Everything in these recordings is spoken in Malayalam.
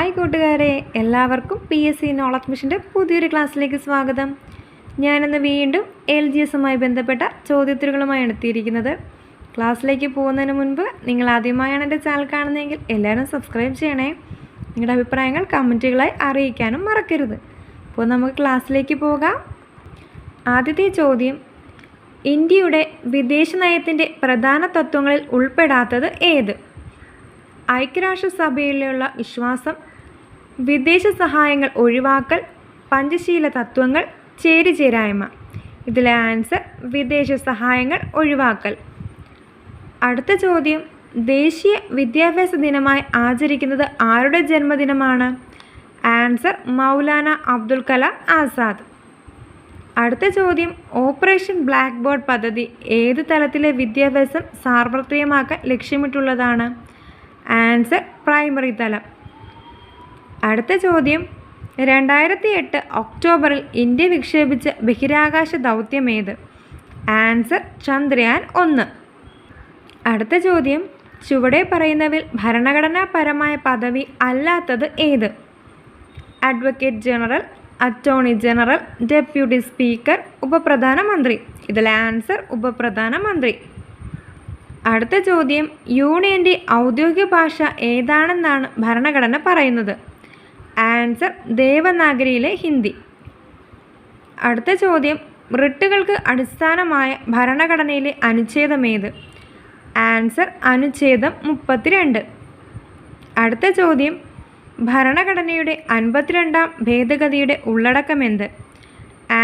ഹായ് കൂട്ടുകാരെ എല്ലാവർക്കും പി എസ് സി നോളജ് മിഷന്റെ പുതിയൊരു ക്ലാസ്സിലേക്ക് സ്വാഗതം. ഞാനിന്ന് വീണ്ടും എൽ ജി എസുമായി ബന്ധപ്പെട്ട ചോദ്യോത്തരങ്ങളുമായാണ് എത്തിയിരിക്കുന്നത്. ക്ലാസ്സിലേക്ക് പോകുന്നതിന് മുൻപ് നിങ്ങൾ ആദ്യമായാണ് എന്റെ ചാനൽ കാണുന്നതെങ്കിൽ എല്ലാവരും സബ്സ്ക്രൈബ് ചെയ്യണേ. നിങ്ങളുടെ അഭിപ്രായങ്ങൾ കമന്റുകളായി അറിയിക്കാനും മറക്കരുത്. അപ്പോൾ നമുക്ക് ക്ലാസ്സിലേക്ക് പോകാം. ആദ്യത്തെ ചോദ്യം ഇന്ത്യയുടെ വിദേശ നയത്തിന്റെ പ്രധാന തത്വങ്ങളിൽ ഉൾപ്പെടാത്തത് ഏത്? ഐക്യരാഷ്ട്രസഭയിലുള്ള വിശ്വാസം വിദേശ സഹായങ്ങൾ ഒഴിവാക്കൽ പഞ്ചശീല തത്വങ്ങൾ ചേരിചേരായ്മ ഇതിലെ ആൻസർ വിദേശ സഹായങ്ങൾ ഒഴിവാക്കൽ. അടുത്ത ചോദ്യം ദേശീയ വിദ്യാഭ്യാസ ദിനമായി ആചരിക്കുന്നത് ആരുടെ ജന്മദിനമാണ്? ആൻസർ മൗലാന അബ്ദുൽ കലാം ആസാദ്. അടുത്ത ചോദ്യം ഓപ്പറേഷൻ ബ്ലാക്ക് ബോർഡ് പദ്ധതി ഏത് തലത്തിലെ വിദ്യാഭ്യാസം സാർവത്രികമാക്കാൻ ലക്ഷ്യമിട്ടുള്ളതാണ്? ആൻസർ പ്രൈമറി തലം. അടുത്ത ചോദ്യം. രണ്ടായിരത്തി എട്ട് ഒക്ടോബറിൽ ഇന്ത്യ വിക്ഷേപിച്ച ബഹിരാകാശ ദൗത്യം ഏത്? ആൻസർ ചന്ദ്രയാൻ ഒന്ന്. അടുത്ത ചോദ്യം. ചുവടെ പറയുന്നവിൽ ഭരണഘടനാപരമായ പദവി അല്ലാത്തത് ഏത്? Advocate general attorney general deputy speaker ഉപപ്രധാനമന്ത്രി. ഇതിൽ ആൻസർ ഉപപ്രധാനമന്ത്രി. അടുത്ത ചോദ്യം. യൂണിയന്റെ ഔദ്യോഗിക ഭാഷ ഏതാണെന്നാണ് ഭരണഘടന പറയുന്നത്? ആൻസർ ദേവനാഗരിയിലെ ഹിന്ദി. അടുത്ത ചോദ്യം റിട്ടുകൾക്ക് അടിസ്ഥാനമായ ഭരണഘടനയിലെ അനുച്ഛേദമേത്? ആൻസർ അനുച്ഛേദം മുപ്പത്തിരണ്ട്. അടുത്ത ചോദ്യം ഭരണഘടനയുടെ അൻപത്തിരണ്ടാം ഭേദഗതിയുടെ ഉള്ളടക്കം ഉള്ളടക്കമെന്ത്?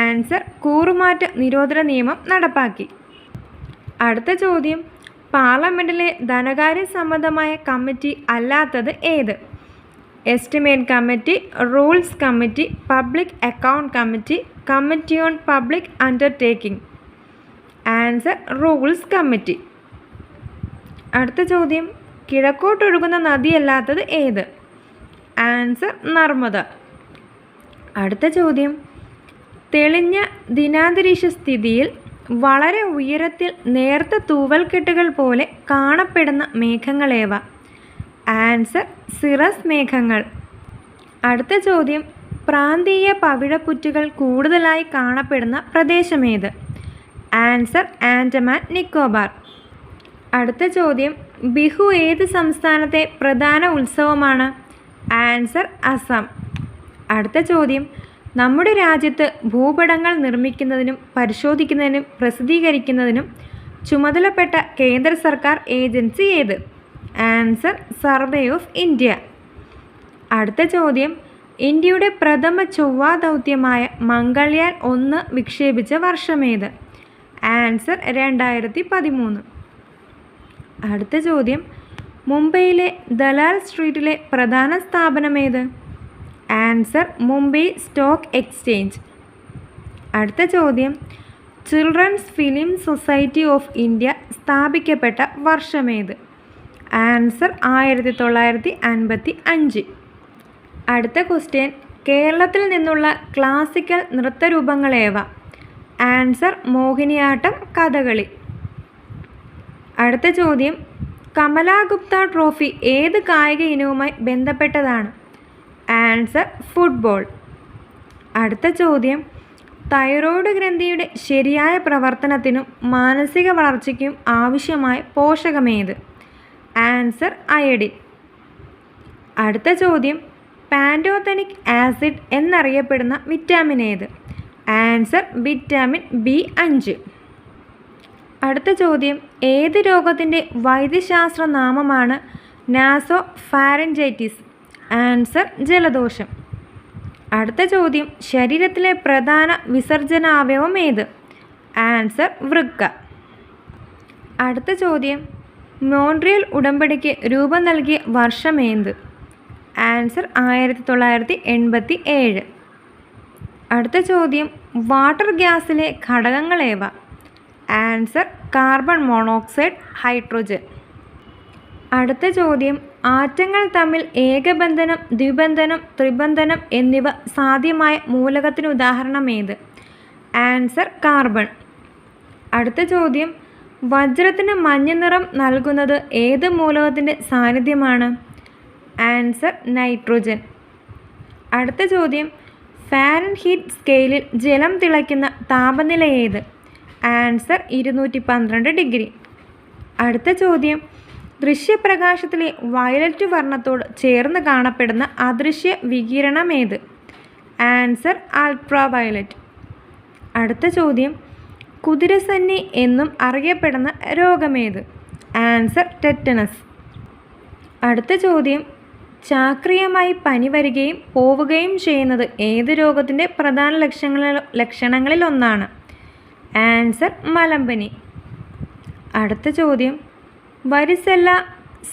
ആൻസർ കൂറുമാറ്റ നിരോധന നിയമം നടപ്പാക്കി. അടുത്ത ചോദ്യം പാർലമെന്റിലെ ധനകാര്യ സംബന്ധമായ കമ്മിറ്റി അല്ലാത്തത് ഏത്? Estimate committee rules committee public account committee committee on public undertaking answer rules committee അടുത്ത ചോദ്യം കിഴക്കോട്ടൊഴുകുന്ന നദിയല്ലാത്തത് ഏത്? ആൻസർ നർമ്മദ. അടുത്ത ചോദ്യം തെളിഞ്ഞ ദിനാന്തരീക്ഷ സ്ഥിതിയിൽ വളരെ ഉയരത്തിൽ നേർത്ത തൂവൽക്കെട്ടുകൾ പോലെ കാണപ്പെടുന്ന മേഘങ്ങളേവ? ആൻസർ സിറസ് മേഘങ്ങൾ. അടുത്ത ചോദ്യം പ്രാന്തീയ പവിഴപ്പുറ്റുകൾ കൂടുതലായി കാണപ്പെടുന്ന പ്രദേശമേത്? ആൻസർ ആൻഡമാൻ നിക്കോബാർ. അടുത്ത ചോദ്യം ബിഹു ഏത് സംസ്ഥാനത്തെ പ്രധാന ഉത്സവമാണ്? ആൻസർ അസം. അടുത്ത ചോദ്യം നമ്മുടെ രാജ്യത്ത് ഭൂപടങ്ങൾ നിർമ്മിക്കുന്നതിനും പരിശോധിക്കുന്നതിനും പ്രസിദ്ധീകരിക്കുന്നതിനും ചുമതലപ്പെട്ട കേന്ദ്ര സർക്കാർ ഏജൻസി ഏത്? Answer survey of India. അടുത്ത ചോദ്യം. ഇന്ത്യയുടെ പ്രഥമ ചൊവ്വാ ദൗത്യമായ മംഗൾയാൻ ഒന്ന് വിക്ഷേപിച്ച വർഷമേത് ആൻസർ രണ്ടായിരത്തി പതിമൂന്ന് അടുത്ത ചോദ്യം. മുംബൈയിലെ ദലാൽ സ്ട്രീറ്റിലെ പ്രധാന സ്ഥാപനമേത് ആൻസർ മുംബൈ സ്റ്റോക്ക് എക്സ്ചേഞ്ച്. അടുത്ത ചോദ്യം. Children's film society of India സ്ഥാപിക്കപ്പെട്ട വർഷമേത് ആൻസർ ആയിരത്തി തൊള്ളായിരത്തി അൻപത്തി അഞ്ച് അടുത്ത ക്വസ്റ്റ്യൻ കേരളത്തിൽ നിന്നുള്ള ക്ലാസിക്കൽ നൃത്തരൂപങ്ങളേവ? ആൻസർ മോഹിനിയാട്ടം കഥകളി. അടുത്ത ചോദ്യം കമലാഗുപ്ത ട്രോഫി ഏത് കായിക ഇനവുമായി ബന്ധപ്പെട്ടതാണ്? Answer football. അടുത്ത ചോദ്യം തൈറോയ്ഡ് ഗ്രന്ഥിയുടെ ശരിയായ പ്രവർത്തനത്തിനും മാനസിക വളർച്ചയ്ക്കും ആവശ്യമായ പോഷകമേത്? Answer iodine. അടുത്ത ചോദ്യം പാന്റോത്തനിക് ആസിഡ് എന്നറിയപ്പെടുന്ന വിറ്റാമിൻ ഏത്? ആൻസർ വിറ്റാമിൻ ബി അഞ്ച്. അടുത്ത ചോദ്യം ഏത് രോഗത്തിന്റെ വൈദ്യശാസ്ത്ര നാമമാണ് നാസോ ഫാരൻജൈറ്റിസ് ആൻസർ ജലദോഷം. അടുത്ത ചോദ്യം ശരീരത്തിലെ പ്രധാന വിസർജനാവയവം ഏത്? ആൻസർ വൃക്ക. അടുത്ത ചോദ്യം മോൺട്രിയൽ ഉടമ്പടിക്ക് രൂപം നൽകിയ വർഷമേന്ത്? ആൻസർ ആയിരത്തി തൊള്ളായിരത്തി എൺപത്തി ഏഴ് അടുത്ത ചോദ്യം വാട്ടർ ഗ്യാസിലെ ഘടകങ്ങളേവ? Answer carbon monoxide hydrogen. അടുത്ത ചോദ്യം ആറ്റങ്ങൾ തമ്മിൽ ഏകബന്ധനം ദ്വിബന്ധനം ത്രിബന്ധനം എന്നിവ സാധ്യമായ മൂലകത്തിന് ഉദാഹരണം ഏത് ആൻസർ കാർബൺ. അടുത്ത ചോദ്യം വജ്രത്തിന് മഞ്ഞ നിറം നൽകുന്നത് ഏത് മൂലകത്തിന്റെ സാന്നിധ്യമാണ്? Answer nitrogen. അടുത്ത ചോദ്യം ഫാരൻ ഹീറ്റ് സ്കെയിലിൽ ജലം തിളയ്ക്കുന്ന താപനില ഏത്? ആൻസർ ഇരുന്നൂറ്റി പന്ത്രണ്ട് ഡിഗ്രി. അടുത്ത ചോദ്യം ദൃശ്യപ്രകാശത്തിലെ വയലറ്റ് വർണത്തോട് ചേർന്ന് കാണപ്പെടുന്ന അദൃശ്യ വികിരണം ഏത്? ആൻസർ അൾട്രാ വയലറ്റ് അടുത്ത ചോദ്യം കുതിരസന്നി എന്നും അറിയപ്പെടുന്ന രോഗമേത്? Answer tetanus. അടുത്ത ചോദ്യം. ചാക്രിയമായി പനി വരികയും പോവുകയും ചെയ്യുന്നത് ഏത് രോഗത്തിന്റെ പ്രധാന ലക്ഷണങ്ങളിൽ ലക്ഷണങ്ങളിൽ ഒന്നാണ്? ആൻസർ മലമ്പനി. അടുത്ത ചോദ്യം. വരിസെല്ല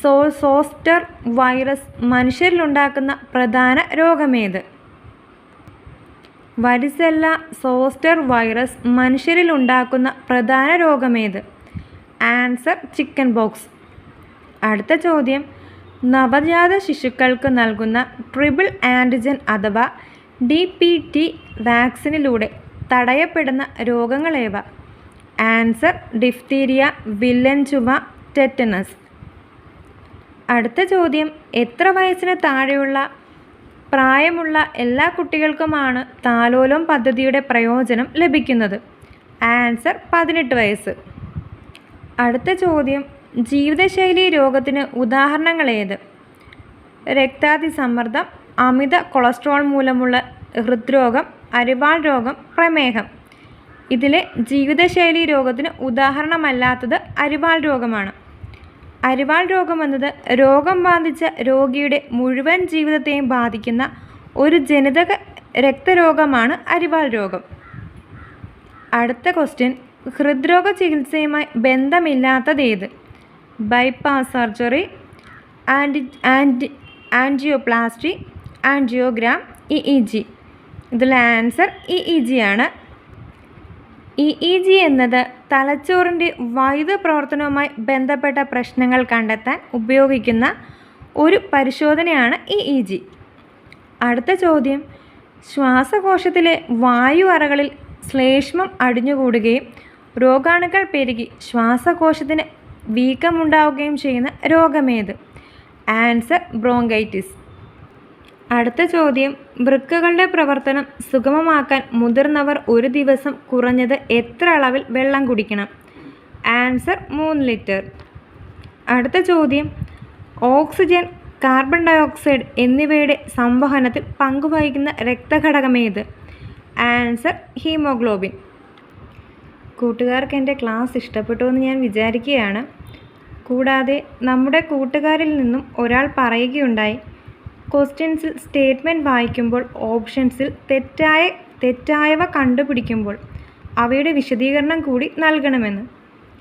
സോ സോസ്റ്റർ വൈറസ് മനുഷ്യരിലുണ്ടാക്കുന്ന പ്രധാന രോഗമേത്? വരിസെല്ല സോസ്റ്റർ വൈറസ് മനുഷ്യരിലുണ്ടാക്കുന്ന പ്രധാന രോഗമേത്? Answer chicken box. അടുത്ത ചോദ്യം. നവജാത ശിശുക്കൾക്ക് നൽകുന്ന ട്രിപ്പിൾ ആന്റിജൻ അഥവാ ഡി പി ടി വാക്സിനിലൂടെ തടയപ്പെടുന്ന രോഗങ്ങളേവ ആൻസർ ഡിഫ്തീരിയ വില്ലൻ ചുമ ടെറ്റനസ്. അടുത്ത ചോദ്യം. എത്ര വയസ്സിന് താഴെയുള്ള പ്രായമുള്ള എല്ലാ കുട്ടികൾക്കുമാണ് താലോലം പദ്ധതിയുടെ പ്രയോജനം ലഭിക്കുന്നത്. ആൻസർ പതിനെട്ട് വയസ്സ്. അടുത്ത ചോദ്യം ജീവിതശൈലി രോഗത്തിന് ഉദാഹരണങ്ങൾ ഏത്? രക്താതിസമ്മർദ്ദം അമിത കൊളസ്ട്രോൾ മൂലമുള്ള ഹൃദ്രോഗം അരിവാൾ രോഗം പ്രമേഹം. ഇതിലെ ജീവിതശൈലി രോഗത്തിന് ഉദാഹരണമല്ലാത്തത് അരിവാൾ രോഗമാണ്. അരിവാൾ രോഗം എന്നത് രോഗം ബാധിച്ച രോഗിയുടെ മുഴുവൻ ജീവിതത്തെയും ബാധിക്കുന്ന ഒരു ജനിതക രക്തരോഗമാണ് അരിവാൾ രോഗം. അടുത്ത ക്വസ്റ്റ്യൻ ഹൃദ്രോഗ ചികിത്സയുമായി ബന്ധമില്ലാത്തതേത്? Bypass surgery anti anti angioplasty angiogram E E G ഇതിലെ ആൻസർ ഇ ഇ ജി ആണ്. ഇ ഇ ജി എന്നത് തലച്ചോറിന്റെ വൈദ്യുത പ്രവർത്തനവുമായി ബന്ധപ്പെട്ട പ്രശ്നങ്ങൾ കണ്ടെത്താൻ ഉപയോഗിക്കുന്ന ഒരു പരിശോധനയാണ് ഇ ഇ ജി. അടുത്ത ചോദ്യം. ശ്വാസകോശത്തിലെ വായു അറകളിൽ ശ്ലേഷ്മം അടിഞ്ഞുകൂടുകയും രോഗാണുക്കൾ പെരുകി ശ്വാസകോശത്തിന് വീക്കമുണ്ടാവുകയും ചെയ്യുന്ന രോഗമേത്? Answer bronchitis. അടുത്ത ചോദ്യം. വൃക്കകളുടെ പ്രവർത്തനം സുഗമമാക്കാൻ മുതിർന്നവർ ഒരു ദിവസം കുറഞ്ഞത് എത്ര അളവിൽ വെള്ളം കുടിക്കണം? ആൻസർ മൂന്ന് ലിറ്റർ. അടുത്ത ചോദ്യം. ഓക്സിജൻ കാർബൺ ഡയോക്സൈഡ് എന്നിവയുടെ സംവഹനത്തിൽ പങ്കുവഹിക്കുന്ന രക്തഘടകമേത് ആൻസർ ഹീമോഗ്ലോബിൻ. കൂട്ടുകാർക്ക് എന്റെ ക്ലാസ് ഇഷ്ടപ്പെട്ടു എന്ന് ഞാൻ വിചാരിക്കുകയാണ്. കൂടാതെ നമ്മുടെ കൂട്ടുകാരിൽ നിന്നും ഒരാൾ പറയുകയുണ്ടായി. ക്വസ്റ്റ്യൻസിൽ സ്റ്റേറ്റ്മെന്റ് വായിക്കുമ്പോൾ ഓപ്ഷൻസിൽ തെറ്റായ തെറ്റായവ കണ്ടുപിടിക്കുമ്പോൾ അവയുടെ വിശദീകരണം കൂടി നൽകണമെന്ന്.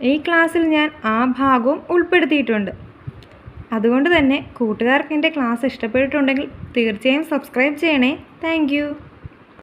ഈ ക്ലാസ്സിൽ ഞാൻ ആ ഭാഗവും ഉൾപ്പെടുത്തിയിട്ടുണ്ട്. അതുകൊണ്ട് തന്നെ കൂട്ടുകാർക്ക് എന്റെ ക്ലാസ് ഇഷ്ടപ്പെട്ടിട്ടുണ്ടെങ്കിൽ തീർച്ചയായും സബ്സ്ക്രൈബ് ചെയ്യണേ. താങ്ക്